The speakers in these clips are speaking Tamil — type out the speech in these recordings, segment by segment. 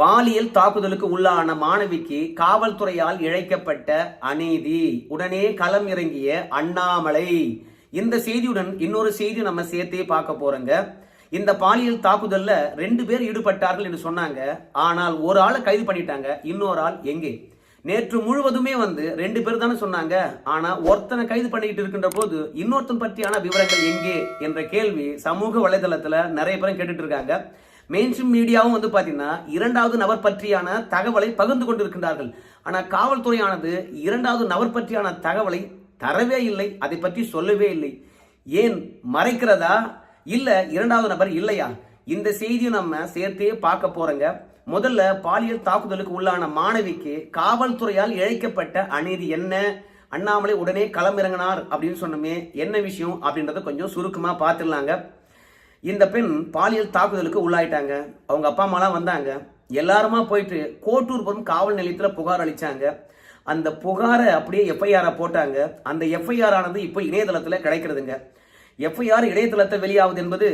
பாலியல் தாக்குதலுக்கு உள்ளான மாணவிக்கு காவல்துறையால் இழைக்கப்பட்ட அநீதி. உடனே களம் இறங்கிய அண்ணாமலை. இந்த செய்தியுடன் இன்னொரு செய்தி நம்ம சேர்த்தே பார்க்க போறோங்க. இந்த பாலியல் தாக்குதல்ல ரெண்டு பேர் ஈடுபட்டார்கள் என்று சொன்னாங்க. ஆனால் ஒரு ஆளை கைது பண்ணிட்டாங்க. இன்னொரு ஆள் எங்கே? நேற்று முழுவதுமே வந்து ரெண்டு பேர் தானே சொன்னாங்க. ஆனா ஒருத்தனை கைது பண்ணிட்டு இருக்கின்ற போது இன்னொருத்தன் பற்றியான விவரங்கள் எங்கே? என்ற கேள்வி சமூக வலைதளத்துல நிறைய பேரும் கேட்டுட்டு இருக்காங்க. மெயின்ஸ்ட்ரீம் மீடியாவும் வந்து பார்த்தீங்கன்னா இரண்டாவது நபர் பற்றியான தகவலை பகிர்ந்து கொண்டிருக்கின்றார்கள். ஆனால் காவல்துறையானது இரண்டாவது நபர் பற்றியான தகவலை தரவே இல்லை அதை பற்றி சொல்லவே இல்லை. ஏன் மறைக்கிறதா? இல்லை இரண்டாவது நபர் இல்லையா? இந்த செய்தியை நம்ம சேர்த்தே பார்க்க போறோங்க. முதல்ல பாலியல் தாக்குதலுக்கு உள்ளான மாணவிக்கு காவல்துறையால் இழைக்கப்பட்ட அநீதி என்ன? அண்ணாமலை உடனே களமிறங்கினார் அப்படின்னு சொன்னோமே என்ன விஷயம் அப்படின்றத கொஞ்சம் சுருக்கமாக பார்த்துடலாங்க. இந்த பெண் பாலியல் தாக்குதலுக்கு உள்ளாயிட்டாங்க. அவங்க அப்பா அம்மாலாம் வந்தாங்க. எல்லாருமா போயிட்டு கோட்டூர்புரம் காவல் நிலையத்தில் புகார் அளித்தாங்க அந்த புகாரை அப்படியே எஃப்ஐஆரை போட்டாங்க. அந்த எஃப்ஐஆர் ஆனது இப்போ இணையதளத்தில் கிடைக்கிறதுங்க. எஃப்ஐஆர் இணையதளத்தை வெளியாவது என்பது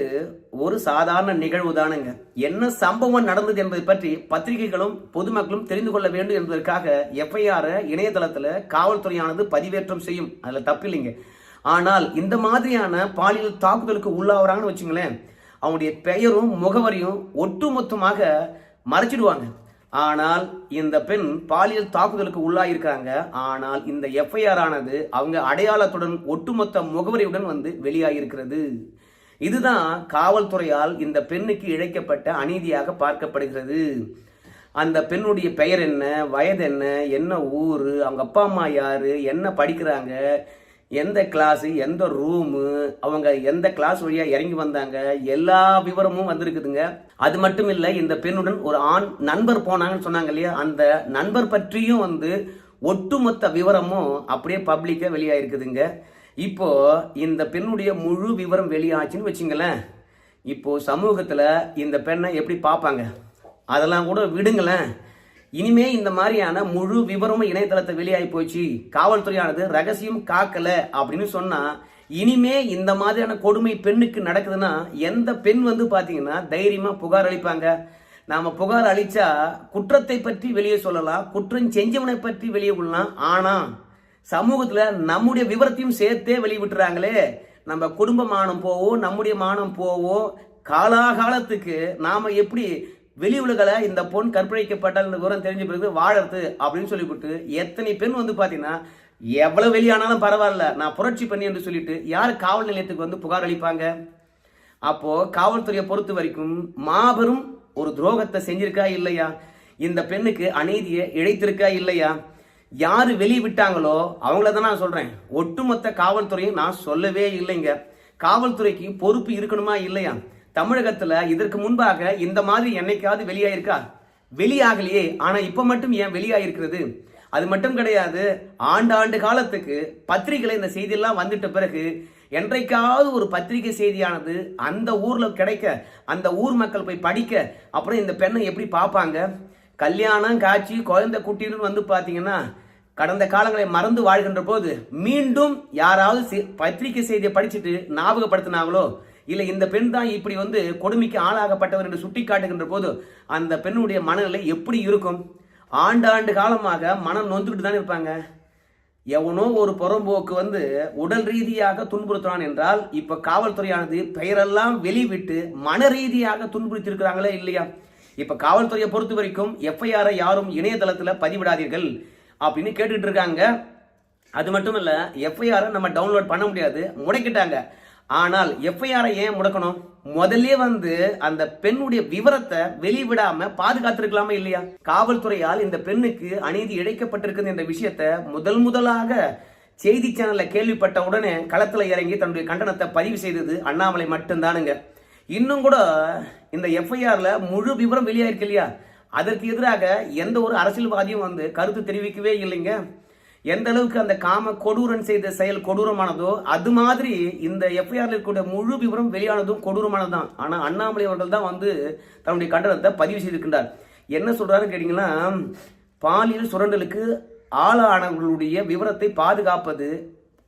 ஒரு சாதாரண நிகழ்வு தானுங்க. என்ன சம்பவம் நடந்தது என்பதை பற்றி பத்திரிகைகளும் பொதுமக்களும் தெரிந்து கொள்ள வேண்டும் என்பதற்காக எஃப்ஐஆரை இணையதளத்தில் காவல்துறையானது பதிவேற்றம் செய்யும். அதில் தப்பில்லைங்க. ஆனால் இந்த மாதிரியான பாலியல் தாக்குதலுக்கு உள்ளாகிறாங்கன்னு வச்சுங்களேன் அவனுடைய பெயரும் முகவரியும் ஒட்டுமொத்தமாக மறைச்சிடுவாங்க. ஆனால் இந்த பெண் பாலியல் தாக்குதலுக்கு உள்ளாயிருக்காங்க. ஆனால் இந்த எஃப்ஐஆர் ஆனது அவங்க அடையாளத்துடன் ஒட்டுமொத்த முகவரியுடன் வந்து வெளியாகிருக்கிறது இதுதான் காவல்துறையால் இந்த பெண்ணுக்கு இழைக்கப்பட்ட அநீதியாக பார்க்கப்படுகிறது. அந்த பெண்ணுடைய பெயர் என்ன வயது என்ன என்ன ஊர் அவங்க அப்பா அம்மா யாரு என்ன படிக்கிறாங்க எந்த கிளாஸு எந்த ரூமு அவங்க எந்த கிளாஸ் வழியாக இறங்கி வந்தாங்க எல்லா விவரமும் வந்திருக்குதுங்க. அது மட்டும் இல்லை இந்த பெண்ணுடன் ஒரு ஆண் நண்பர் போனாங்கன்னு சொன்னாங்க இல்லையா? அந்த நண்பர் பற்றியும் வந்து ஒட்டுமொத்த விவரமும் அப்படியே பப்ளிக்காக வெளியாயிருக்குதுங்க. இப்போ இந்த பெண்ணுடைய முழு விவரம் வெளியாச்சுன்னு வச்சுங்களேன். இப்போ சமூகத்தில் இந்த பெண்ணை எப்படி பார்ப்பாங்க? அதெல்லாம் கூட விடுங்களேன். இனிமே இந்த மாதிரியான முழு விவரமும் இணையதளத்தை வெளியாகி போச்சு. காவல்துறையானது ரகசியம் காக்கல அப்படின்னு சொன்னா இனிமே இந்த மாதிரியான கொடுமை பெண்ணுக்கு நடக்குதுன்னா எந்த பெண் வந்து பாத்தீங்கன்னா தைரியமா புகார் அளிப்பாங்க? நாம புகார் அளிச்சா குற்றத்தை பற்றி வெளியே சொல்லலாம் குற்றம் செஞ்சவனை பற்றி வெளியே விடலாம் ஆனா சமூகத்துல நம்முடைய விவரத்தையும் சேர்த்தே வெளியிட்டுறாங்களே. நம்ம குடும்ப மானம் போவோம் நம்முடைய மானம் போவோம் காலாகாலத்துக்கு நாம எப்படி வெளி உலகில் இந்த பொண் கற்பழிக்கப்பட்டால் இந்த விவரம் தெரிஞ்ச பிறகு வாழறது அப்படின்னு சொல்லிவிட்டு எத்தனை பெண் வந்து பார்த்தீங்கன்னா எவ்வளோ வெளியானாலும் பரவாயில்ல நான் புரட்சி பண்ணி என்று சொல்லிட்டு யார் காவல் நிலையத்துக்கு வந்து புகார் அளிப்பாங்க? அப்போது காவல்துறையை பொறுத்த வரைக்கும் மாபெரும் ஒரு துரோகத்தை செஞ்சிருக்கா இல்லையா? இந்த பெண்ணுக்கு அநீதியை இழைத்திருக்கா இல்லையா? யார் வெளியே விட்டாங்களோ அவங்கள தான் நான் சொல்கிறேன் ஒட்டுமொத்த காவல்துறையும் நான் சொல்லவே இல்லைங்க. காவல்துறைக்கு பொறுப்பு இருக்கணுமா இல்லையா? தமிழகத்துல இதற்கு முன்பாக இந்த மாதிரி என்னைக்காவது வெளியாயிருக்கா? வெளியாகலையே. ஆனா இப்ப மட்டும் ஏன் வெளியாயிருக்கிறது? அது மட்டும் கிடையாது. ஆண்டாண்டு காலத்துக்கு பத்திரிகையில இந்த செய்தியெல்லாம் வந்துட்ட பிறகு என்றைக்காவது ஒரு பத்திரிகை செய்தியானது அந்த ஊர்ல கிடைக்க அந்த ஊர் மக்கள் போய் படிக்க அப்புறம் இந்த பெண்ணை எப்படி பார்ப்பாங்க? கல்யாணம் காட்சி குழந்தை குட்டின்னு வந்து பார்த்தீங்கன்னா கடந்த காலங்களை மறந்து வாழ்கின்ற போது மீண்டும் யாராவது செ- பத்திரிகை செய்தியை படிச்சுட்டு ஞாபகப்படுத்தினாங்களோ? இல்லை இந்த பெண் தான் இப்படி வந்து கொடுமைக்கு ஆளாகப்பட்டவர் என்று சுட்டி காட்டுகின்ற போது அந்த பெண்ணுடைய மனநிலை எப்படி இருக்கும்? ஆண்டாண்டு காலமாக மனம் நொந்துக்கிட்டு தானே இருப்பாங்க. எவனோ ஒரு புறம்போக்கு வந்து உடல் ரீதியாக துன்புறுத்துறான் என்றால் இப்போ காவல்துறையானது பெயரெல்லாம் வெளிவிட்டு மன ரீதியாக துன்புறுத்திருக்கிறாங்களே இல்லையா? இப்போ காவல்துறையை பொறுத்த வரைக்கும் எஃப்ஐஆரை யாரும் இணையதளத்தில் பதிவிடாதீர்கள் அப்படின்னு கேட்டுட்டு இருக்காங்க. அது மட்டும் இல்லை எஃப்ஐஆரை நம்ம டவுன்லோட் பண்ண முடியாது. முடக்கிட்டாங்க. ஆனால் எஃப்ஐஆரை ஏன் முடக்கணும்? முதல்ல வந்து அந்த பெண்ணுடைய விவரத்தை வெளிவிடாம பாதுகாத்திருக்கலாமா இல்லையா? காவல்துறையால் இந்த பெண்ணுக்கு அநீதி இழைக்கப்பட்டிருக்குது என்ற விஷயத்தை முதல் முதலாக செய்தி சேனல்ல கேள்விப்பட்ட உடனே களத்துல இறங்கி தன்னுடைய கண்டனத்தை பதிவு செய்தது அண்ணாமலை மட்டும்தானுங்க. இன்னும் கூட இந்த எஃப்ஐஆர்ல முழு விவரம் வெளியாயிருக்கு இல்லையா? அதற்கு எதிராக எந்த ஒரு அரசியல்வாதியும் வந்து கருத்து தெரிவிக்கவே இல்லைங்க. எந்த அளவுக்கு அந்த காம கொடூரன் செய்த செயல் கொடூரமானதோ அது மாதிரி இந்த எஃப்ஐஆர்ல இருக்கக்கூடிய முழு விவரம் வெளியானதும் கொடூரமானதுதான். ஆனா அண்ணாமலை அவர்கள் தான் வந்து தன்னுடைய கண்டனத்தை பதிவு செய்திருக்கின்றார். என்ன சொல்கிறாருன்னு கேட்டீங்கன்னா பாலியல் சுரண்டலுக்கு ஆளானவர்களுடைய விவரத்தை பாதுகாப்பது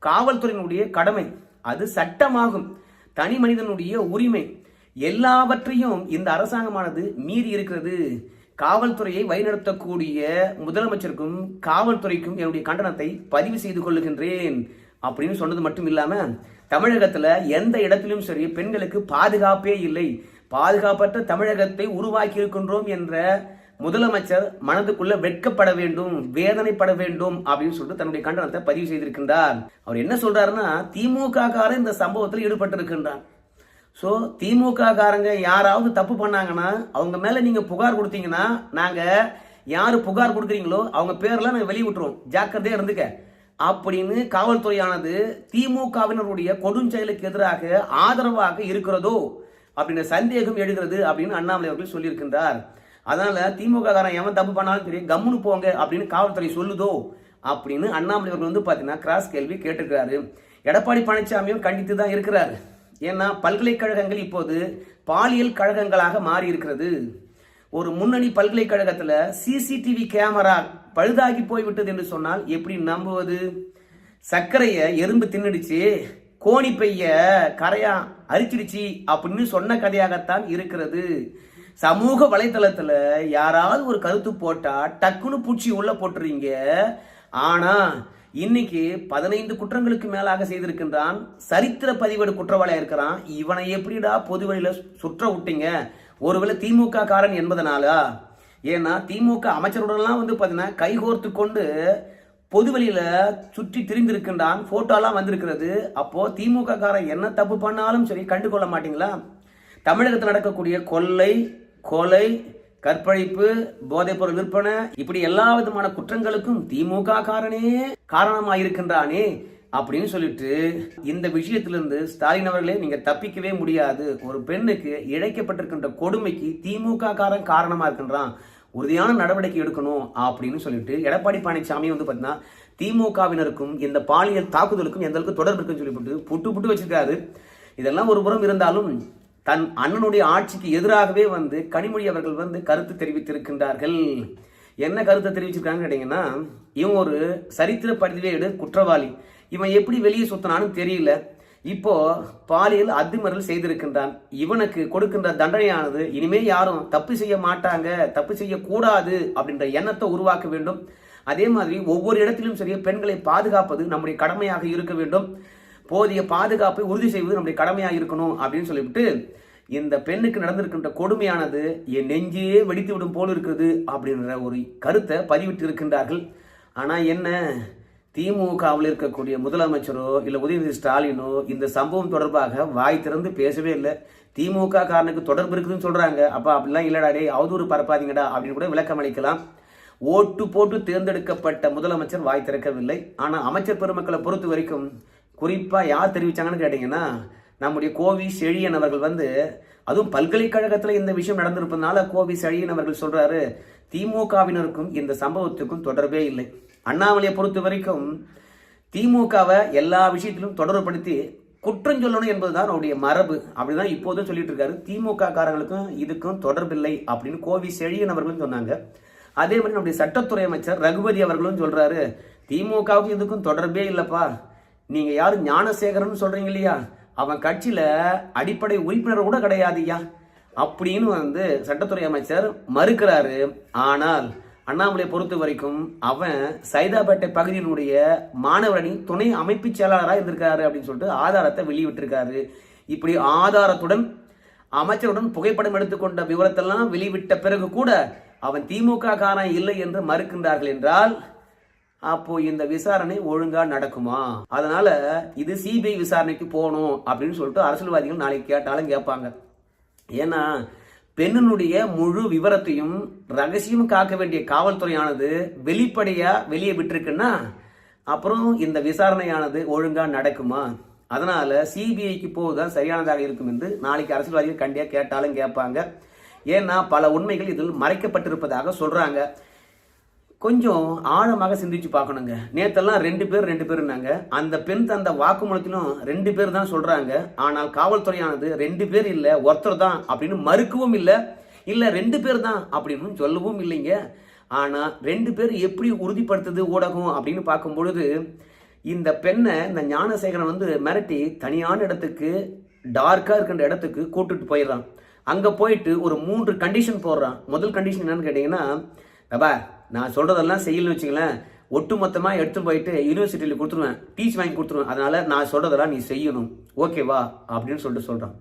காவல்துறையினுடைய கடமை. அது சட்டமாகும். தனி மனிதனுடைய உரிமை. எல்லாவற்றையும் இந்த அரசாங்கமானது மீறி இருக்கிறது. காவல்துறையை வழிநடத்தக்கூடிய முதலமைச்சருக்கும் காவல்துறைக்கும் என்னுடைய கண்டனத்தை பதிவு செய்து கொள்ளுகின்றேன் அப்படின்னு சொன்னது மட்டும் இல்லாம தமிழகத்துல எந்த இடத்திலும் சரி பெண்களுக்கு பாதுகாப்பே இல்லை. பாதுகாப்பற்ற தமிழகத்தை உருவாக்கி இருக்கின்றோம் என்ற முதலமைச்சர் மனதுக்குள்ள வெட்கப்பட வேண்டும் வேதனைப்பட வேண்டும் அப்படின்னு சொல்லிட்டு தன்னுடைய கண்டனத்தை பதிவு செய்திருக்கின்றார். அவர் என்ன சொல்றாருன்னா திமுக காரன் இந்த சம்பவத்தில் ஈடுபட்டிருக்கின்றார் ஸோ திமுக காரங்க யாராவது தப்பு பண்ணாங்கன்னா அவங்க மேலே நீங்கள் புகார் கொடுத்தீங்கன்னா நாங்கள் யார் புகார் கொடுக்குறீங்களோ அவங்க பேரெலாம் நாங்கள் வெளியிட்டுருவோம். விட்டுருவோம் இருந்துக்க. அப்படின்னு காவல்துறையானது திமுகவினருடைய கொடுஞ்செயலுக்கு எதிராக ஆதரவாக இருக்கிறதோ அப்படின்ற சந்தேகம் எழுகிறது அப்படின்னு அண்ணாமலை அவர்கள் சொல்லியிருக்கின்றார். அதனால திமுக காரன் எவன் தப்பு பண்ணாலும் சரி கம்முனு போங்க அப்படின்னு காவல்துறை சொல்லுதோ அப்படின்னு அண்ணாமலை அவர்கள் வந்து பார்த்தீங்கன்னா கிராஸ் கேள்வி கேட்டிருக்கிறாரு. எடப்பாடி பழனிசாமியும் கண்டித்து தான் இருக்கிறார். ஏன்னா பல்கலைக்கழகங்கள் இப்போது பாலியல் கழகங்களாக மாறி இருக்கிறது ஒரு முன்னணி பல்கலைக்கழகத்தில் சிசிடிவி கேமரா பழுதாகி போய்விட்டது என்று சொன்னால் எப்படி நம்புவது? சர்க்கரையை எறும்பு தின்னுடுச்சு கோணி பைய கரையா அரிச்சிடுச்சு அப்படின்னு சொன்ன கதையாகத்தான் இருக்கிறது. சமூக வலைதளத்தில் யாராவது ஒரு கருத்து போட்டால் டக்குன்னு பூச்சி உள்ளே போட்டுறீங்க. ஆனா இன்னைக்கு பதினைந்து குற்றங்களுக்கு மேலாக செய்திருக்கின்றான் சரித்திர பதிவேடு குற்றவாளியாக இருக்கிறான். இவனை எப்படிடா பொது வழியில சுற்ற விட்டீங்க? ஒருவேளை திமுக காரன் என்பதனாலா? ஏன்னா திமுக அமைச்சருடன்லாம் வந்து பார்த்தீங்கன்னா கைகோர்த்து கொண்டு பொதுவெளியில சுற்றி திரிந்திருக்கின்றான். போட்டோலாம் வந்திருக்கிறது. அப்போ திமுக காரன் என்ன தப்பு பண்ணாலும் சரி கண்டுகொள்ள மாட்டீங்களா? தமிழகத்தில் நடக்கக்கூடிய கொள்ளை கொலை கற்பழிப்பு போதைப்பொருள் விற்பனை இப்படி எல்லா விதமான குற்றங்களுக்கும் திமுக காரனே காரணமாயிருக்கின்றானே அப்படின்னு சொல்லிட்டு இந்த விஷயத்திலிருந்து ஸ்டாலின் அவர்களே நீங்க தப்பிக்கவே முடியாது. ஒரு பெண்ணுக்கு இழைக்கப்பட்டிருக்கின்ற கொடுமைக்கு திமுக காரன் காரணமா இருக்கின்றான். உறுதியான நடவடிக்கை எடுக்கணும் அப்படின்னு சொல்லிட்டு எடப்பாடி பழனிசாமி வந்து பார்த்தீங்கன்னா திமுகவினருக்கும் இந்த பாலியல் தாக்குதலுக்கும் எந்த அளவுக்கு தொடர்பு இருக்குன்னு சொல்லிவிட்டு புட்டு புட்டு வச்சிருக்காரு. இதெல்லாம் ஒரு புறம் இருந்தாலும் தன் அண்ணனுடைய ஆட்சிக்கு எதிராகவே வந்து கனிமொழி அவர்கள் வந்து கருத்து தெரிவித்திருக்கின்றார்கள். என்ன கருத்தை தெரிவிச்சிருக்காங்கன்னு கேட்டீங்கன்னா இவன் ஒரு சரித்திர பதிவேடு குற்றவாளி. இவன் எப்படி வெளியே சுத்தினான்னு தெரியல. இப்போ பாலியல் அத்துமீறல் செய்திருக்கின்றான். இவனுக்கு கொடுக்கின்ற தண்டனையானது இனிமே யாரும் தப்பு செய்ய மாட்டாங்க தப்பு செய்யக்கூடாது அப்படின்ற எண்ணத்தை உருவாக்க வேண்டும். அதே மாதிரி ஒவ்வொரு இடத்திலும் சரி பெண்களை பாதுகாப்பது நம்முடைய கடமையாக இருக்க வேண்டும். போதிய பாதுகாப்பை உறுதி செய்வது நம்முடைய கடமையாக இருக்கணும் அப்படின்னு சொல்லிவிட்டு இந்த பெண்ணுக்கு நடந்திருக்கின்ற கொடுமையானது என் நெஞ்சியே வெடித்து விடும் போல் இருக்குது அப்படின்ற ஒரு கருத்தை பதிவிட்டு இருக்கின்றார்கள் ஆனால் என்ன? திமுகவில் இருக்கக்கூடிய முதலமைச்சரோ இல்லை உதயநிதி ஸ்டாலினோ இந்த சம்பவம் தொடர்பாக வாய் திறந்து பேசவே இல்லை. திமுக காரனுக்கு தொடர்பு இருக்குதுன்னு சொல்கிறாங்க அப்போ அப்படிலாம் இல்லைடா டே அவதூறு பரப்பாதீங்கடா அப்படின்னு கூட விளக்கம் அளிக்கலாம். ஓட்டு போட்டு தேர்ந்தெடுக்கப்பட்ட முதலமைச்சர் வாய் திறக்கவில்லை. ஆனால் அமைச்சர் பெருமக்களை பொறுத்த வரைக்கும் குறிப்பாக யார் தெரிவித்தாங்கன்னு கேட்டிங்கன்னா நம்முடைய கோவி செழியன் அவர்கள் வந்து அதுவும் பல்கலைக்கழகத்தில் இந்த விஷயம் நடந்திருப்பதுனால கோவி செழியன் அவர்கள் சொல்றாரு திமுகவினருக்கும் இந்த சம்பவத்துக்கும் தொடர்பே இல்லை. அண்ணாமலையை பொறுத்த வரைக்கும் திமுகவை எல்லா விஷயத்திலும் தொடர்புபடுத்தி குற்றம் சொல்லணும் என்பதுதான் அவருடைய மரபு. அப்படிதான் இப்போதும் சொல்லிட்டு இருக்காரு. திமுக காரங்களுக்கும் இதுக்கும் தொடர்பில்லை அப்படின்னு கோவி செழியன் அவர்களும் சொன்னாங்க. அதே மாதிரி நம்முடைய சட்டத்துறை அமைச்சர் ரகுபதி அவர்களும் சொல்றாரு திமுகவுக்கும் இதுக்கும் தொடர்பே இல்லைப்பா. நீங்க யாரு ஞானசேகரன் சொல்றீங்க இல்லையா? அவன் கட்சியில் அடிப்படை உறுப்பினர் கூட கிடையாதுயா அப்படின்னு வந்து சட்டத்துறை அமைச்சர் மறுக்கிறாரு. ஆனால் அண்ணாமலை பொறுத்த வரைக்கும் அவன் சைதாப்பேட்டை பகுதியினுடைய மாணவரணி துணை அமைப்பு செயலாளராக இருந்திருக்காரு அப்படின்னு சொல்லிட்டு ஆதாரத்தை வெளியிட்டிருக்காரு. இப்படி ஆதாரத்துடன் அமைச்சருடன் புகைப்படம் எடுத்துக்கொண்ட விவரத்தெல்லாம் வெளிவிட்ட பிறகு கூட அவன் திமுக காரன் இல்லை என்று மறுக்கின்றார்கள் என்றால் அப்போ இந்த விசாரணை ஒழுங்கா நடக்குமா? அதனால இது சிபிஐ விசாரணைக்கு போகணும் அப்படின்னு சொல்லிட்டு அரசியல்வாதிகள் நாளைக்கு கேட்டாலும் கேட்பாங்க. ஏன்னா பெண்ணினுடைய முழு விவரத்தையும் ரகசியம் காக்க வேண்டிய காவல்துறையானது வெளிப்படையா வெளியே விட்டுருக்குன்னா அப்புறம் இந்த விசாரணையானது ஒழுங்கா நடக்குமா? அதனால சிபிஐக்கு போகுதான் சரியானதாக இருக்கும் என்று நாளைக்கு அரசியல்வாதிகள் கண்டியா கேட்டாலும் கேட்பாங்க. ஏன்னா பல உண்மைகள் இதில் மறைக்கப்பட்டிருப்பதாக சொல்றாங்க. கொஞ்சம் ஆழமாக சிந்திச்சு பார்க்கணுங்க. நேத்தெல்லாம் ரெண்டு பேர் ரெண்டு பேருனாங்க அந்த பெண் தந்த வாக்குமூலத்திலும் ரெண்டு பேர் தான் சொல்றாங்க. ஆனால் காவல்துறையானது ரெண்டு பேர் இல்லை ஒருத்தர் தான் அப்படின்னு மறுக்கவும் இல்லை. இல்லை ரெண்டு பேர் தான் அப்படின்னு சொல்லவும் இல்லைங்க. ஆனால் ரெண்டு பேர் எப்படி உறுதிப்படுத்துது ஊடகம் அப்படின்னு பார்க்கும் பொழுது இந்த பெண்ணை இந்த ஞானசேகரன் வந்து மிரட்டி தனியான இடத்துக்கு டார்க்காக இருக்கின்ற இடத்துக்கு கூட்டுட்டு போயிடுறான். அங்கே போயிட்டு ஒரு மூன்று கண்டிஷன் போடுறான். முதல் கண்டிஷன் என்னன்னு கேட்டிங்கன்னா பாபா நான் சொல்கிறதெல்லாம் செய்யலன்னு வச்சுங்களேன் ஒட்டு மொத்தமாக எடுத்து போயிட்டு யூனிவர்சிட்டியில் கொடுத்துருவேன். டீச் வாங்கி கொடுத்துருவேன். அதனால் நான் சொல்கிறதெல்லாம் நீ செய்யணும். ஓகேவா அப்படின்னு சொல்லிட்டு சொல்கிறான்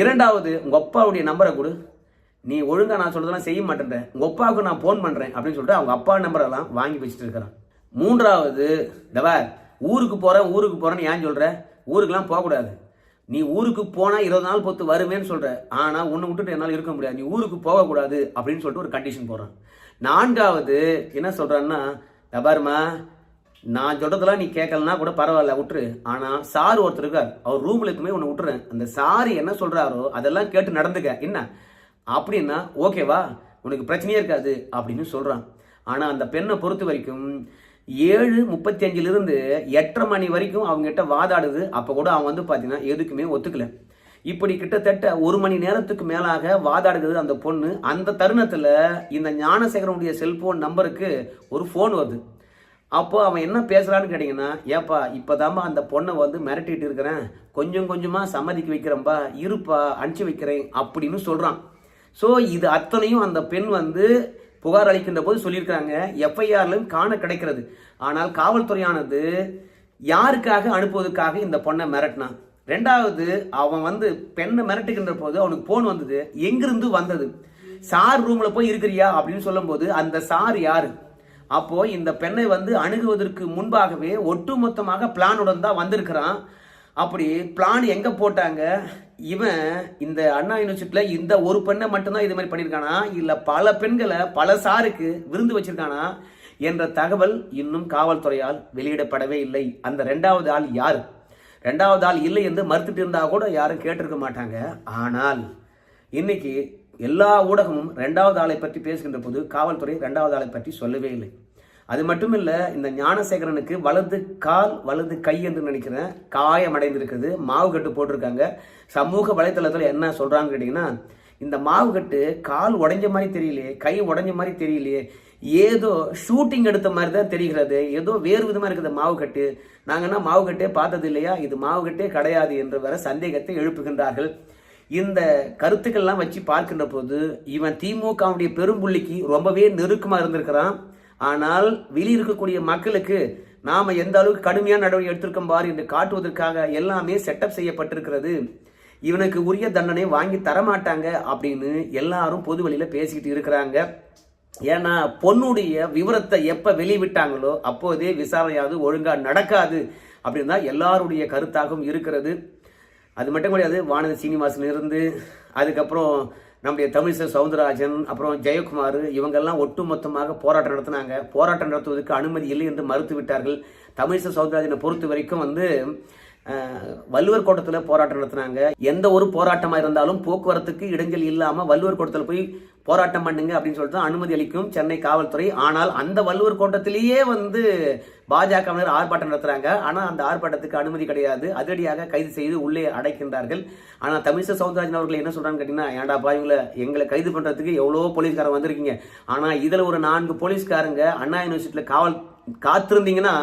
இரண்டாவது உங்கள் அப்பாவுடைய நம்பரை கொடு. நீ ஒழுங்காக நான் சொல்கிறதெல்லாம் செய்ய மாட்டேன் உங்கள் அப்பாவுக்கு நான் ஃபோன் பண்ணுறேன் அப்படின்னு சொல்லிட்டு அவங்க அப்பா நம்பரெல்லாம் வாங்கி வச்சுட்டு இருக்கிறான். மூன்றாவது தவா ஊருக்கு போகிறேன் ஊருக்கு போகிறேன்னு ஏன் சொல்கிற ஊருக்கெலாம் போகக்கூடாது. நீ ஊருக்கு போனால் இருபது நாள் பொறுத்து வருவேன்னு சொல்கிற ஆனால் ஒன்று விட்டுட்டு என்னால் இருக்க முடியாது. நீ ஊருக்கு போகக்கூடாது அப்படின்னு சொல்லிட்டு ஒரு கண்டிஷன் போடுறான். நான்காவது என்ன சொல்கிறான்னா தபாருமா நான் சொல்றதெல்லாம் நீ கேட்கலனா கூட பரவாயில்ல விட்டுரு. ஆனால் சார் ஒருத்தர் இருக்கார். அவர் ரூம்ல இருக்குமே உன்னை விட்டுறேன். அந்த சார் என்ன சொல்கிறாரோ அதெல்லாம் கேட்டு நடந்துக்க. என்ன? அப்படின்னா ஓகேவா உனக்கு பிரச்சனையே இருக்காது அப்படின்னு சொல்கிறான் ஆனால் அந்த பெண்ணை பொறுத்த வரைக்கும் ஏழு முப்பத்தி அஞ்சிலிருந்து எட்டரை மணி வரைக்கும் அவங்ககிட்ட வாதாடுது. அப்போ கூட அவன் வந்து பார்த்தீங்கன்னா எதுக்குமே ஒத்துக்கலை. இப்படி கிட்டத்தட்ட ஒரு மணி நேரத்துக்கு மேலாக வாதாடுகிறது அந்த பொண்ணு. அந்த தருணத்தில் இந்த ஞானசேகரனுடைய செல்போன் நம்பருக்கு ஒரு ஃபோன் வருது. அப்போ அவன் என்ன பேசுகிறான்னு கேட்டிங்கன்னா ஏப்பா இப்போதாம்மா அந்த பொண்ணை வந்து மிரட்டிட்டு இருக்கிறேன். கொஞ்சம் கொஞ்சமாக சம்மதிக்க வைக்கிறேன்ப்பா இருப்பா அனுப்பிச்சி வைக்கிறேன் அப்படின்னு சொல்கிறான் ஸோ இது அத்தனையும் அந்த பெண் வந்து புகார் அளிக்கின்ற போது சொல்லியிருக்கிறாங்க. எஃப்ஐஆர்லையும் காண கிடைக்கிறது. ஆனால் காவல்துறையானது யாருக்காக அனுப்புவதற்காக இந்த பொண்ணை மிரட்டினான் ரெண்டாவது அவன் வந்து பெண்ணை மிரட்டுகின்ற போது அவனுக்கு போன் வந்தது. எங்கிருந்து வந்தது? சார் ரூம்ல போய் இருக்கிறியா? அப்படின்னு சொல்லும்போது அந்த சார் யாரு? அப்போ இந்த பெண்ணை வந்து அணுகுவதற்கு முன்பாகவே ஒட்டுமொத்தமாக பிளானுடன் தான் வந்திருக்கிறான். அப்படி பிளான் எங்க போட்டாங்க? இவன் இந்த அண்ணா யூனிவர்சிட்டியில இந்த ஒரு பெண்ணை மட்டும்தான் இது மாதிரி பண்ணியிருக்கானா? இல்ல பல பெண்களை பல சாருக்கு விருந்து வச்சிருக்கானா? என்ற தகவல் இன்னும் காவல்துறையால் வெளியிடப்படவே இல்லை. அந்த ரெண்டாவது ஆள் யார்? ரெண்டாவது ஆள் இல்லை என்று மறுத்துட்டு இருந்தால் கூட யாரும் கேட்டிருக்க மாட்டாங்க. ஆனால் இன்னைக்கு எல்லா ஊடகமும் ரெண்டாவது ஆளை பற்றி பேசுகின்ற போது காவல்துறை ரெண்டாவது ஆளை பற்றி சொல்லவே இல்லை. அது மட்டும் இல்லை இந்த ஞானசேகரனுக்கு வலது கால் வலது கை என்று நினைக்கிறேன் காயமடைந்திருக்குது மாவு கட்டு போட்டிருக்காங்க. சமூக வலைத்தளத்தில் என்ன சொல்கிறாங்கன்னு கேட்டிங்கன்னா இந்த மாவு கட்டு கால் உடஞ்ச மாதிரி தெரியலையே கை உடஞ்ச மாதிரி தெரியலையே ஏதோ ஷூட்டிங் எடுத்த மாதிரி தான் தெரிகிறது. ஏதோ வேறு விதமாக இருக்குது மாவுக்கட்டு. கட்டு நாங்கள் பார்த்தது இல்லையா? இது மாவுக்கட்டே கிடையாது என்று வர சந்தேகத்தை எழுப்புகின்றார்கள். இந்த கருத்துக்கள்லாம் வச்சு பார்க்கின்ற போது இவன் திமுகவுடைய பெரும்புள்ளிக்கு ரொம்பவே நெருக்கமாக இருந்திருக்கிறான். ஆனால் வெளியே இருக்கக்கூடிய மக்களுக்கு நாம் எந்த அளவுக்கு கடுமையான நடவடிக்கை எடுத்திருக்கோம் பார் என்று காட்டுவதற்காக எல்லாமே செட்டப் செய்யப்பட்டிருக்கிறது. இவனுக்கு உரிய தண்டனை வாங்கி தரமாட்டாங்க அப்படின்னு எல்லாரும் பொது வழியில் பேசிக்கிட்டு இருக்கிறாங்க. ஏன்னா பொண்ணுடைய விவரத்தை எப்போ வெளிவிட்டாங்களோ அப்போதே விசாரணையாவது ஒழுங்காக நடக்காது அப்படின்னு தான் எல்லாருடைய கருத்தாகவும் இருக்கிறது. அது மட்டும் கிடையாது வானதி சீனிவாசன் இருந்து அதுக்கப்புறம் நம்முடைய தமிழிசை சவுந்தரராஜன் அப்புறம் ஜெயக்குமார் இவங்கெல்லாம் ஒட்டுமொத்தமாக போராட்டம் நடத்தினாங்க. போராட்டம் நடத்துவதற்கு அனுமதி இல்லை என்று மறுத்து விட்டார்கள் தமிழிசை சவுந்தரராஜனை பொறுத்த வரைக்கும் வந்து வள்ளுவர் கோட்டத்தில் போராட்டம் நடத்தினாங்க. எந்த ஒரு போராட்டமாக இருந்தாலும் போக்குவரத்துக்கு இடங்கள் இல்லாமல் வள்ளுவர் கோட்டத்தில் போய் போராட்டம் பண்ணுங்க அப்படின்னு சொல்லிட்டு அனுமதி அளிக்கும் சென்னை காவல்துறை. ஆனால் அந்த வள்ளுவர் கோட்டத்திலேயே வந்து பாஜகவினர் ஆர்ப்பாட்டம் நடத்துறாங்க. ஆனால் அந்த ஆர்ப்பாட்டத்துக்கு அனுமதி கிடையாது. அதிரடியாக கைது செய்து உள்ளே அடைக்கின்றார்கள். ஆனால் தமிழிசை சவுந்தரராஜன் அவர்கள் என்ன சொல்கிறான்னு கேட்டீங்கன்னா ஏன்டாப்பா இவங்களை எங்களை கைது பண்ணுறதுக்கு எவ்வளோ போலீஸ்காரன் வந்திருக்கீங்க. ஆனால் இதில் ஒரு நான்கு போலீஸ்காரங்க அண்ணா யூனிவர்சிட்டியில் காவல் காத்திருந்தீங்கன்னா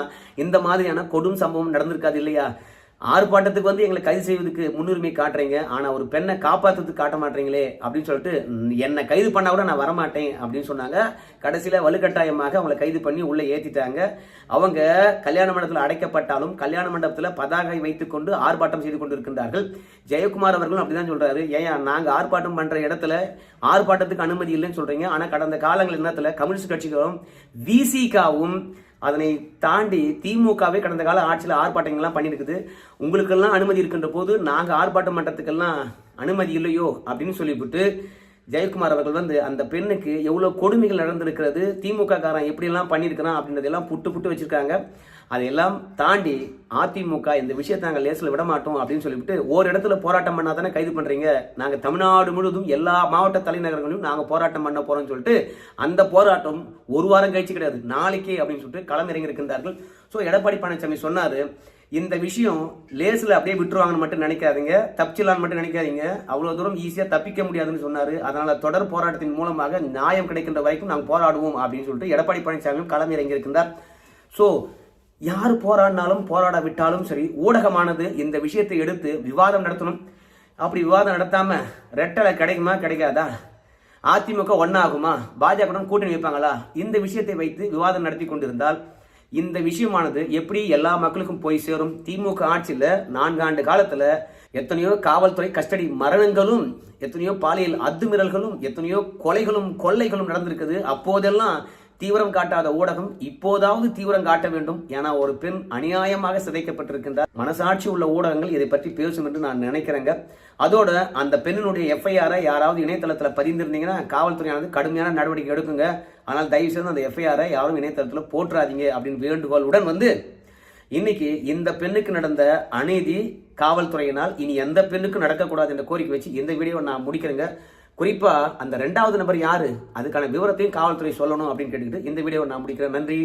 இந்த மாதிரியான கொடும் சம்பவம் நடந்திருக்காது இல்லையா? ஆர்ப்பாட்டத்துக்கு வந்து எங்களை கைது செய்வதற்கு முன்னுரிமை காட்டுறீங்க. ஆனால் ஒரு பெண்ணை காப்பாற்றுறதுக்கு காட்ட மாட்டீங்களே அப்படின்னு சொல்லிட்டு என்னை கைது பண்ணால் கூட நான் வரமாட்டேன் அப்படின்னு சொன்னாங்க. கடைசியில் வலுக்கட்டாயமாக அவங்களை கைது பண்ணி உள்ளே ஏற்றிட்டாங்க அவங்க கல்யாண மண்டபத்தில் அடைக்கப்பட்டாலும் கல்யாண மண்டபத்தில் பதாகை வைத்துக்கொண்டு ஆர்ப்பாட்டம் செய்து கொண்டிருக்கின்றார்கள். ஜெயக்குமார் அவர்களும் அப்படிதான் சொல்கிறாரு ஏன் நாங்கள் ஆர்ப்பாட்டம் பண்ணுற இடத்துல ஆர்ப்பாட்டத்துக்கு அனுமதி இல்லைன்னு சொல்கிறீங்க ஆனால் கடந்த காலங்கள் என்னத்தில் கம்யூனிஸ்ட் கட்சிகளும் விசிகாவும் அதனை தாண்டி திமுகவே கடந்த கால ஆட்சியில் ஆர்ப்பாட்டங்கள்லாம் பண்ணியிருக்குது. உங்களுக்கெல்லாம் அனுமதி இருக்கின்ற போது நாங்கள் ஆர்ப்பாட்டம் பண்ணுறதுக்கெல்லாம் அனுமதி இல்லையோ அப்படின்னு சொல்லிவிட்டு ஜெயக்குமார் அவர்கள் வந்து அந்த பெண்ணுக்கு எவ்வளோ கொடுமைகள் நடந்திருக்கிறது திமுக காரன் எப்படியெல்லாம் பண்ணியிருக்கிறான் அப்படின்றதெல்லாம் புட்டு புட்டு வச்சுருக்காங்க. அதையெல்லாம் தாண்டி அதிமுக இந்த விஷயத்தை நாங்கள் லேசில் விட மாட்டோம் அப்படின்னு சொல்லிவிட்டு ஒரு இடத்துல போராட்டம் பண்ணால் தானே கைது பண்ணுறீங்க நாங்கள் தமிழ்நாடு முழுவதும் எல்லா மாவட்ட தலைநகரங்களையும் நாங்கள் போராட்டம் பண்ண போகிறோம்னு சொல்லிட்டு அந்த போராட்டம் ஒரு வாரம் கழிச்சு கிடையாது நாளைக்கே அப்படின்னு சொல்லிட்டு களமிறங்கியிருக்கின்றார்கள். ஸோ எடப்பாடி பழனிசாமி சொன்னார் இந்த விஷயம் லேஸில் அப்படியே விட்டுருவாங்கன்னு மட்டும் நினைக்காதீங்க. தப்பிச்சிடலான்னு மட்டும் நினைக்காதீங்க. அவ்வளோ தூரம் ஈஸியாக தப்பிக்க முடியாதுன்னு சொன்னார். அதனால் தொடர் போராட்டத்தின் மூலமாக நியாயம் கிடைக்கின்ற வரைக்கும் நாங்கள் போராடுவோம் அப்படின்னு சொல்லிட்டு எடப்பாடி பழனிசாமியும் களம் இறங்கியிருக்கின்றார் ஸோ யார் போராடினாலும் போராட விட்டாலும் சரி ஊடகமானது இந்த விஷயத்தை எடுத்து விவாதம் நடத்தணும். அப்படி விவாதம் நடத்தாமல் ரெட்டலை கிடைக்குமா கிடைக்காதா? அதிமுக ஒன்றாகுமா பாஜகவுடன் கூட்டணி வைப்பாங்களா? இந்த விஷயத்தை வைத்து விவாதம் நடத்தி கொண்டிருந்தால் இந்த விஷயமானது எப்படி எல்லா மக்களுக்கும் போய் சேரும்? திமுக ஆட்சியில் நான்காண்டு காலத்தில் எத்தனையோ காவல்துறை கஸ்டடி மரணங்களும் எத்தனையோ பாலியல் அத்துமீறல்களும் எத்தனையோ கொலைகளும் கொள்ளைகளும் நடந்திருக்குது. அப்போதெல்லாம் தீவிரம் காட்டாத ஊடகம் இப்போதாவது தீவிரம் காட்ட வேண்டும் என ஒரு பெண் அநியாயமாக சிதைக்கப்பட்டிருக்கின்றார். மனசாட்சி உள்ள ஊடகங்கள் இதை பற்றி பேசும் என்று நான் நினைக்கிறேங்க. அதோட அந்த பெண்ணினுடைய எஃப்ஐஆரை யாராவது இணையதளத்தில் பதிந்திருந்தீங்கன்னா காவல்துறையானது கடுமையான நடவடிக்கை எடுக்குங்க. ஆனால் தயவு செய்து அந்த எஃப்ஐஆரை யாரும் இணையதளத்தில் போற்றாதீங்க அப்படின்னு வேண்டுகோளுடன் வந்து இன்னைக்கு இந்த பெண்ணுக்கு நடந்த அநீதி காவல்துறையினால் இனி எந்த பெண்ணுக்கும் நடக்கக்கூடாது என்ற கோரிக்கை வச்சு இந்த வீடியோ நான் முடிக்கிறேங்க. குறிப்பாக அந்த ரெண்டாவது நபர் யாரு? அதுக்கான விவரத்தையும் காவல்துறை சொல்லணும் அப்படின்னு கேட்டுக்கிட்டு இந்த வீடியோவை நான் முடிக்கிறேன். நன்றி.